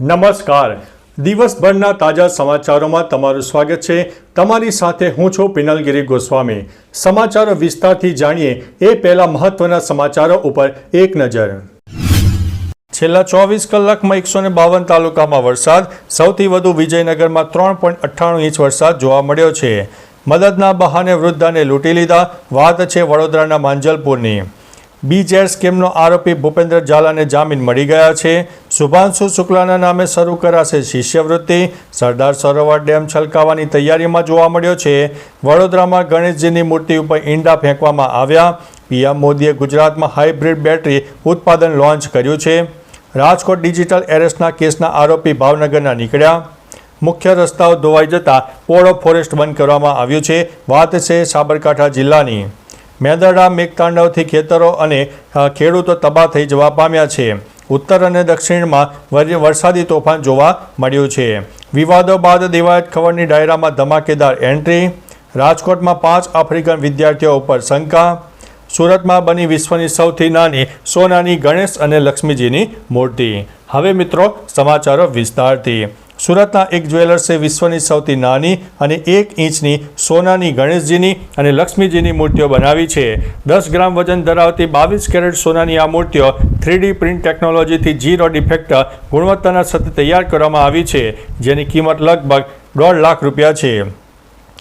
નમસ્કાર. દિવસભરના તાજા સમાચારોમાં તમારું સ્વાગત છે. તમારી સાથે હું છું પિનલગીરી ગોસ્વામી. સમાચારો વિસ્તારથી જાણીએ એ પહેલા મહત્વના સમાચારો ઉપર એક નજર. છેલ્લા ચોવીસ કલાકમાં એકસો ને બાવન તાલુકામાં વરસાદ, સૌથી વધુ વિજયનગરમાં ત્રણ પોઈન્ટ અઠ્ઠાણું ઇંચ વરસાદ જોવા મળ્યો છે. મદદના બહાને વૃદ્ધાને લૂંટી લીધા, વાત છે વડોદરાના માંજલપુરની. બીજેડ સ્કીમનો આરોપી ભૂપેન્દ્ર ઝાલાને જામીન મળી ગયા છે. શુભાંશુ શુક્લાના નામે શરૂ કરાશે શિષ્યવૃત્તિ. સરદાર સરોવર ડેમ છલકાવવાની તૈયારીમાં જોવા મળ્યો છે. વડોદરામાં ગણેશજીની મૂર્તિ ઉપર ઈંડા ફેંકવામાં આવ્યા. પીએમ મોદીએ ગુજરાતમાં હાઇબ્રિડ બેટરી ઉત્પાદન લોન્ચ કર્યું છે. રાજકોટ ડિજિટલ એરેસ્ટના કેસના આરોપી ભાવનગરના નીકળ્યા. મુખ્ય રસ્તાઓ ધોવાઈ જતા પોળો ફોરેસ્ટ બંધ કરવામાં આવ્યું છે. વાત છે સાબરકાંઠા જિલ્લાની. મેંદરડા, મેઘતાંડવથી ખેતરો અને ખેડૂતો તબાહ થઈ જવા પામ્યા છે. ઉત્તર અને દક્ષિણમાં વર- વરસાદી તોફાન જોવા મળ્યું છે. વિવાદો બાદ દેવાયત ખબરની ડાયરામાં ધમાકેદાર એન્ટ્રી. રાજકોટમાં પાંચ આફ્રિકન વિદ્યાર્થીઓ ઉપર શંકા. સુરતમાં બની વિશ્વની સૌથી નાની સોનાની ગણેશ અને લક્ષ્મીજીની મૂર્તિ. હવે મિત્રો, સમાચારો વિસ્તારથી. સુરતના એક જ્વેલર્સે વિશ્વની સૌથી નાની અને એક ઇંચની સોનાની ગણેશજીની અને લક્ષ્મીજીની મૂર્તિઓ બનાવી છે. દસ ગ્રામ વજન ધરાવતી બાવીસ કેરેટ સોનાની આ મૂર્તિઓ થ્રીડી પ્રિન્ટ ટેકનોલોજીથી ઝીરો ડિફેક્ટ ગુણવત્તાના સાથે તૈયાર કરવામાં આવી છે, જેની કિંમત લગભગ દોઢ લાખ રૂપિયા છે.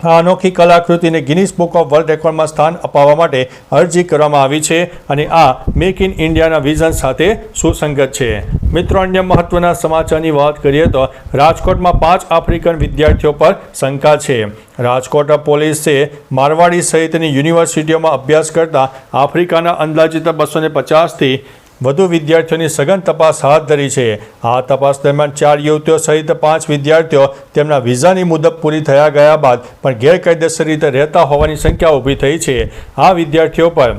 આ અનોખી કલાકૃતિને ગિનિસ બુક ઓફ વર્લ્ડ રેકોર્ડમાં સ્થાન અપાવવા માટે અરજી કરવામાં આવી છે અને આ મેક ઇન ઇન્ડિયાના વિઝન સાથે સુસંગત છે. મિત્રો, અન્ય મહત્વના સમાચારની વાત કરીએ તો રાજકોટમાં પાંચ આફ્રિકન વિદ્યાર્થીઓ પર શંકા છે. રાજકોટ પોલીસે મારવાડી સહિતની યુનિવર્સિટીઓમાં અભ્યાસ કરતા આફ્રિકાના અંદાજિત બસો ને પચાસથી વધુ વિદ્યાર્થીઓની સઘન તપાસ હાથ ધરી છે. આ તપાસ દરમિયાન ચાર યુવતીઓ સહિત પાંચ વિદ્યાર્થીઓ તેમના વિઝાની મુદત પૂરી થયા ગયા બાદ પણ ગેરકાયદેસર રીતે રહેતા હોવાની સંખ્યા ઊભી થઈ છે. આ વિદ્યાર્થીઓ પર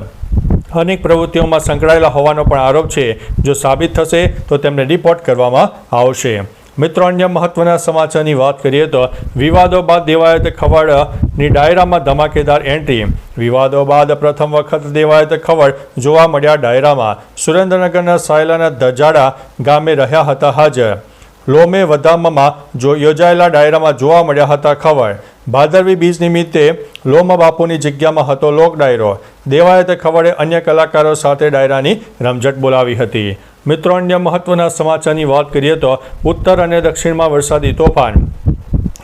અનેક પ્રવૃત્તિઓમાં સંકળાયેલા હોવાનો પણ આરોપ છે. જો સાબિત થશે તો તેમને રિપોર્ટ કરવામાં આવશે. મિત્રો, અન્ય મહત્વના સમાચારની વાત કરીએ તો વિવાદો બાદ દેવાયત ખવડની ડાયરામાં ધમાકેદાર એન્ટ્રી. વિવાદો બાદ પ્રથમ વખત દેવાયત ખવડ જોવા મળ્યા ડાયરામાં. સુરેન્દ્રનગરના સાયલાના ધજાડા ગામે રહ્યા હતા હાજર. લોમે વધામમાં જો યોજાયેલા ડાયરામાં જોવા મળ્યા હતા ખવડ. ભાદરવી બીજ નિમિત્તે લોમા બાપુની જગ્યામાં હતો લોક ડાયરો. દેવાયત ખવડે અન્ય કલાકારો સાથે ડાયરાની રમઝટ બોલાવી હતી. મિત્રો, અન્ય મહત્વના સમાચારની વાત કરીએ તો ઉત્તર અને દક્ષિણમાં વરસાદી તોફાન.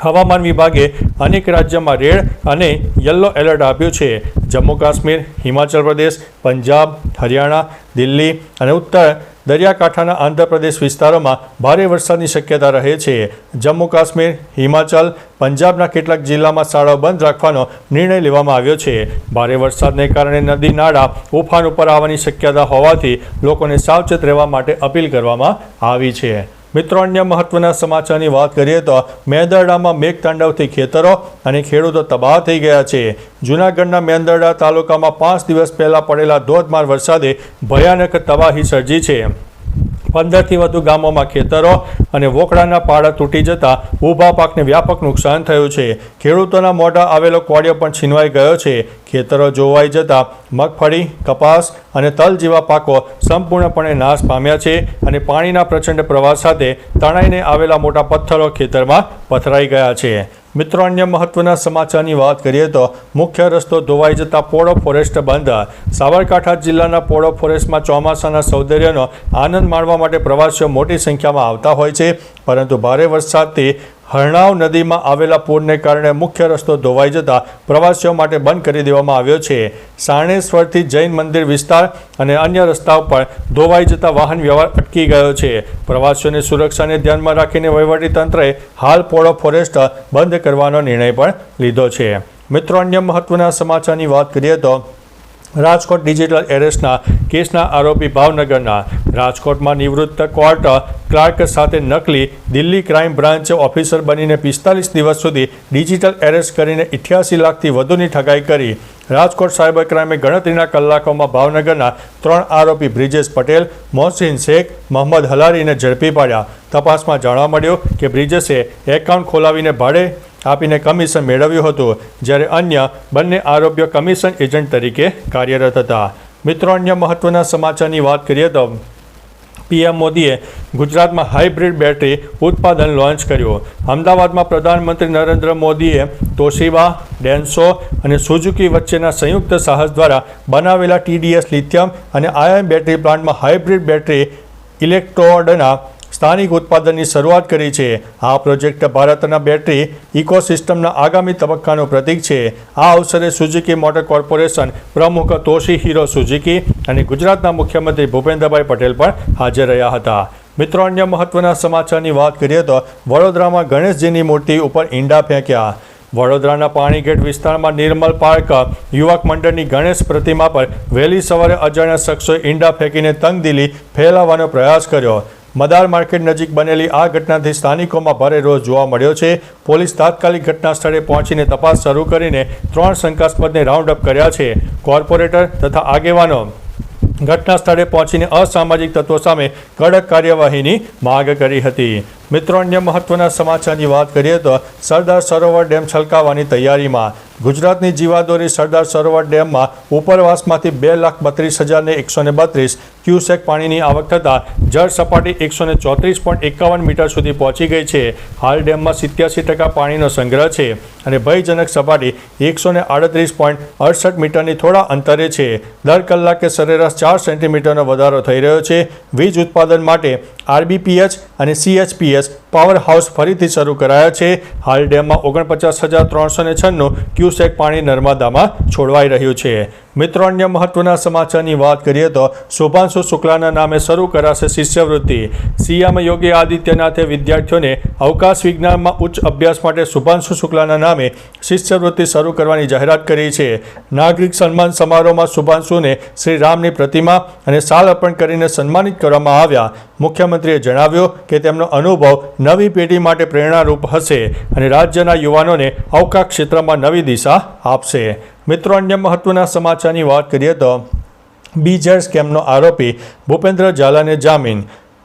હવામાન વિભાગે અનેક રાજ્યમાં રેડ અને યલો એલર્ટ આપ્યું છે. જમ્મુ કાશ્મીર, હિમાચલ પ્રદેશ, પંજાબ, હરિયાણા, દિલ્હી અને ઉત્તર દરિયાકાંઠાના આંધ્રપ્રદેશ વિસ્તારોમાં ભારે વરસાદની શક્યતા રહે છે. જમ્મુ કાશ્મીર, હિમાચલ પંજાબના કેટલાક જિલ્લામાં શાળાઓ બંધ રાખવાનો નિર્ણય લેવામાં આવ્યો છે. ભારે વરસાદને કારણે નદી, નાળા, ઉફાન ઉપર આવવાની શક્યતા હોવાથી લોકોને સાવચેત રહેવા માટે અપીલ કરવામાં આવી છે. મિત્રો, અન્ય મહત્વના સમાચારની વાત કરીએ તો મેંદરડામાં મેઘતાંડવથી ખેતરો અને ખેડૂતો તબાહ થઈ ગયા છે. જૂનાગઢના મેંદરડા તાલુકામાં પાંચ દિવસ પહેલા પડેલા ધોધમાર વરસાદે ભયાનક તબાહી સર્જી છે. પંદરથી વધુ ગામોમાં ખેતરો અને વોકડાના પાડા તૂટી જતા ઊભા પાકને વ્યાપક નુકસાન થયું છે. ખેડૂતોના મોઢા આવેલો કોળિયો પણ છીનવાઈ ગયો છે. ખેતરો જોવાઈ જતા મગફળી, કપાસ અને તલ જેવા પાકો સંપૂર્ણપણે નાશ પામ્યા છે અને પાણીના પ્રચંડ પ્રવાહ સાથે તણાઈને આવેલા મોટા પથ્થરો ખેતરમાં પથરાઈ ગયા છે. મિત્રો, અન્ય મહત્વના સમાચારની વાત કરીએ તો મુખ્ય રસ્તો ધોવાઈ જતા પોળો ફોરેસ્ટ બંધ. સાબરકાંઠા જિલ્લાના પોળો ફોરેસ્ટમાં ચોમાસાના સૌંદર્યનો આનંદ માણવા માટે પ્રવાસીઓ મોટી સંખ્યામાં આવતા હોય છે. પરંતુ ભારે વરસાદથી હરણાવ નદીમાં આવેલા પૂરને કારણે મુખ્ય રસ્તો ધોવાઈ જતા પ્રવાસીઓ માટે બંધ કરી દેવામાં આવ્યો છે. સાણેશ્વરથી જૈન મંદિર વિસ્તાર અને અન્ય રસ્તાઓ પર ધોવાઈ જતા વાહન વ્યવહાર અટકી ગયો છે. પ્રવાસીઓની સુરક્ષાને ધ્યાનમાં રાખીને વહીવટીતંત્રએ હાલ પોળો ફોરેસ્ટ બંધ કરવાનો નિર્ણય પણ લીધો છે. મિત્રો, અન્ય મહત્વના સમાચારની વાત કરીએ તો રાજકોટ ડિજિટલ એરેસ્ટના કેસના આરોપી ભાવનગરના રાજકોટમાં નિવૃત્ત કોર્ટ ક્લાર્ક સાથે નકલી દિલ્હી ક્રાઇમ બ્રાન્ચ ઓફિસર બનીને પિસ્તાલીસ દિવસ સુધી ડિજિટલ એરેસ્ટ કરીને ઇઠ્યાસી લાખથી વધુની ઠગાઈ કરી. રાજકોટ સાયબર ક્રાઇમે ગણતરીના કલાકોમાં ભાવનગરના ત્રણ આરોપી બ્રિજેશ પટેલ, મોહસિન શેખ, મોહમ્મદ હલારીને ઝડપી પાડ્યા. તપાસમાં જાણવા મળ્યું કે બ્રિજેશે એકાઉન્ટ ખોલાવીને ભાડે આપીને કમિશન મેળવ્યું હતું, જ્યારે અન્ય બંને આરોપીઓ કમિશન એજન્ટ તરીકે કાર્યરત હતા. મિત્રો, અન્ય મહત્વના સમાચારની વાત કરીએ તો પીએમ મોદીએ ગુજરાતમાં હાઇબ્રિડ બેટરી ઉત્પાદન લોન્ચ કર્યું. અમદાવાદમાં પ્રધાનમંત્રી નરેન્દ્ર મોદીએ તોશીવા ડેન્સો અને સુઝુકી વચ્ચેના સંયુક્ત સાહસ દ્વારા બનાવેલા ટીડીએસ લિથિયમ અને આયન બેટરી પ્લાન્ટમાં હાઇબ્રિડ બેટરી ઇલેક્ટ્રોડના સ્થાનિક ઉત્પાદનની શરૂઆત કરી છે. આ પ્રોજેક્ટ ભારતના બેટરી ઇકોસિસ્ટમના આગામી તબક્કાનું પ્રતીક છે. આ અવસરે સુઝુકી મોટર કોર્પોરેશન પ્રમુખ તોશી હીરો સુઝુકી અને ગુજરાતના મુખ્યમંત્રી ભૂપેન્દ્રભાઈ પટેલ પણ હાજર રહ્યા હતા. મિત્રો, અન્ય મહત્વના સમાચારની વાત કરીએ તો વડોદરામાં ગણેશજીની મૂર્તિ ઉપર ઈંડા ફેંક્યા. વડોદરાના પાણીગેટ વિસ્તારમાં નિર્મલ પાર્ક યુવક મંડળની ગણેશ પ્રતિમા પર વહેલી સવારે અજાણ્યા શખ્સોએ ઈંડા ફેંકીને તંગદિલી ફેલાવવાનો પ્રયાસ કર્યો. મદાર માર્કેટ નજીક બનેલી આ ઘટનાથી સ્થાનિકોમાં ભારે રોષ જોવા મળ્યો છે. પોલીસ તાત્કાલિક ઘટના સ્થળે પહોંચીને તપાસ શરૂ કરીને ત્રણ શંકાસ્પદને રાઉન્ડ અપ કર્યા છે. કોર્પોરેટર તથા આગેવાનો ઘટના સ્થળે પહોંચીને અસામાજિક તત્વો સામે કડક કાર્યવાહીની માંગ કરી હતી. મિત્રો, અન્ય મહત્વના સમાચારની વાત કરીએ તો સરદાર સરોવર ડેમ છલકાવવાની તૈયારીમાં ગુજરાતની જીવાદોરી સરદાર સરોવર ડેમમાં ઉપરવાસમાંથી બે લાખ બત્રીસ હજારને એકસો ને બત્રીસ ક્યુસેક પાણીની આવક થતાં જળ સપાટી એકસો ને ચોત્રીસ પોઈન્ટ એકાવન મીટર સુધી પહોંચી ગઈ છે. હાલ ડેમમાં સિત્યાસી ટકા પાણીનો સંગ્રહ છે અને ભયજનક સપાટી એકસો ને આડત્રીસ પોઈન્ટ અડસઠ મીટરની થોડા અંતરે છે. દર કલાકે સરેરાશ ચાર સેન્ટીમીટરનો વધારો થઈ રહ્યો છે. વીજ ઉત્પાદન માટે આરબીપીએચ અને સીએચપીએચ días પાવર હાઉસ ફરીથી શરૂ કરાયા છે. હાલ ડેમમાં ઓગણપચાસ હજાર ત્રણસો ને છન્નું ક્યુસેક પાણી નર્મદામાં છોડવાઈ રહ્યું છે. મિત્રો, અન્ય મહત્વના સમાચારની વાત કરીએ તો શુભાંશુ શુક્લાના નામે શરૂ કરાશે શિષ્યવૃત્તિ. સીએમ યોગી આદિત્યનાથે વિદ્યાર્થીઓને અવકાશ વિજ્ઞાનમાં ઉચ્ચ અભ્યાસ માટે શુભાંશુ શુક્લાના નામે શિષ્યવૃત્તિ શરૂ કરવાની જાહેરાત કરી છે. નાગરિક સન્માન સમારોહમાં શુભાંશુને શ્રી રામની પ્રતિમા અને શાલ અર્પણ કરીને સન્માનિત કરવામાં આવ્યા. મુખ્યમંત્રીએ જણાવ્યું કે તેમનો અનુભવ નવી પેઢી માટે પ્રેરણારૂપ હશે અને રાજ્યના યુવાનોને અવકાશ ક્ષેત્રમાં નવી દિશા આપશે. મિત્રો, અન્ય મહત્વના સમાચારની વાત કરીએ તો બીજર સ્કેમનો આરોપી ભૂપેન્દ્ર ઝાલાને જામીન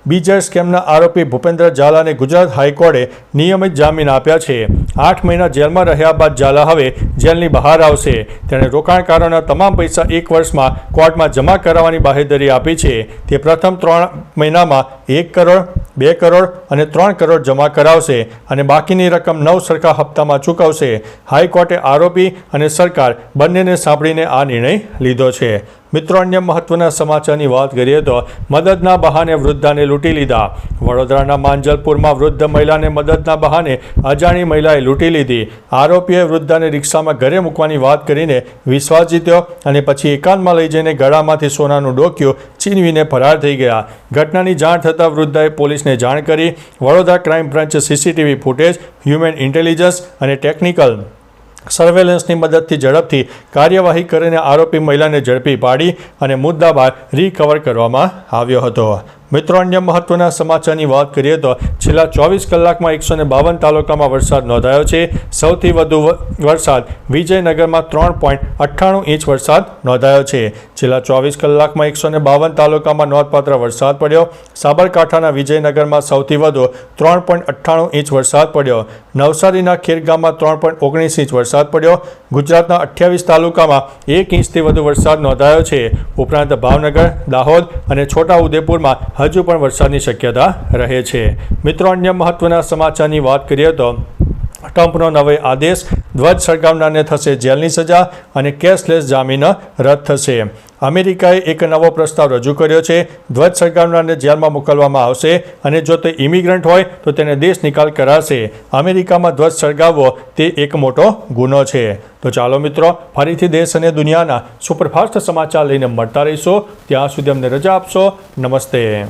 બીજર સ્કેમના આરોપી ભૂપેન્દ્ર ઝાલાને ગુજરાત હાઈકોર્ટે નિયમિત જામીન આપ્યા છે. આઠ મહિના જેલમાં રહ્યા બાદ ઝાલા હવે જેલની બહાર આવશે. તેણે રોકાણકારોના તમામ પૈસા એક વર્ષમાં કોર્ટમાં જમા કરાવવાની બાહેધરી આપી છે. તે પ્રથમ ત્રણ મહિનામાં એક કરોડ, બે કરોડ અને ત્રણ કરોડ જમા કરાવશે અને બાકીની રકમ નવ સરખા હપ્તામાં ચૂકવશે. હાઈકોર્ટે આરોપી અને સરકાર બંનેને સાંભળીને આ નિર્ણય લીધો છે. મિત્રો, અન્ય મહત્વના સમાચારની વાત કરીએ તો મદદના બહાને વૃદ્ધાને લૂંટી લીધા. વડોદરાના માંજલપુરમાં વૃદ્ધ મહિલાને મદદના બહાને અજાણી મહિલાએ લૂંટી લીધી. આરોપીએ વૃદ્ધાને રિક્ષામાં ઘરે મૂકવાની વાત કરીને વિશ્વાસ જીત્યો અને પછી એકાંતમાં લઈ જઈને ગળામાંથી સોનાનું ડોક્યું છીનવીને ફરાર થઈ ગયા. ઘટનાની જાણ થતાં વૃદ્ધાએ પોલીસને જાણ કરી. Vadodara crime branch CCTV footage, human intelligence અને ટેકનિકલ સર્વેલન્સની મદદથી ઝડપથી કાર્યવાહી કરીને આરોપી મહિલાને ઝડપી પાડી અને મુદ્દાબાદ રિકવર કરવામાં આવ્યો હતો. મિત્રો, અન્ય મહત્વના સમાચારની વાત કરીએ તો છેલ્લા ચોવીસ કલાકમાં એકસો બાવન તાલુકામાં વરસાદ નોંધાયો છે. સૌથી વધુ વરસાદ વિજયનગરમાં ત્રણ પોઈન્ટ અઠ્ઠાણું ઇંચ વરસાદ નોંધાયો છે. છેલ્લા ચોવીસ કલાકમાં એકસો બાવન તાલુકામાં નોંધપાત્ર વરસાદ પડ્યો. સાબરકાંઠાના વિજયનગરમાં સૌથી વધુ ત્રણ પોઈન્ટ અઠ્ઠાણું ઇંચ વરસાદ પડ્યો. નવસારીના ખેરગામમાં ત્રણ પોઈન્ટ ઓગણીસ ઇંચ વરસાદ પડ્યો. ગુજરાતના અઠ્યાવીસ તાલુકામાં એક ઇંચથી વધુ વરસાદ નોંધાયો છે. ઉપરાંત ભાવનગર, દાહોદ અને છોટાઉદેપુરમાં હજુ પણ વરસાદની શક્યતા રહે છે. મિત્રો, અન્ય મહત્વના સમાચારની વાત કરીએ તો ટ્રમ્પનો નવો આદેશ ધ્વજ સળગાવનારને થશે જેલની સજા અને કેશલેસ જામીન રદ થશે. અમેરિકાએ એક નવો પ્રસ્તાવ રજૂ કર્યો છે. ધ્વજ સળગાવનારને જેલમાં મોકલવામાં આવશે અને જો તે ઇમિગ્રન્ટ હોય તો તેને દેશ નિકાલ કરાશે. અમેરિકામાં ધ્વજ સળગાવવો તે એક મોટો ગુનો છે. તો ચાલો મિત્રો, ફરીથી દેશ અને દુનિયાના સુપરફાસ્ટ સમાચાર લઈને મળતા રહીશો. ત્યાં સુધી અમને રજા આપશો. નમસ્તે.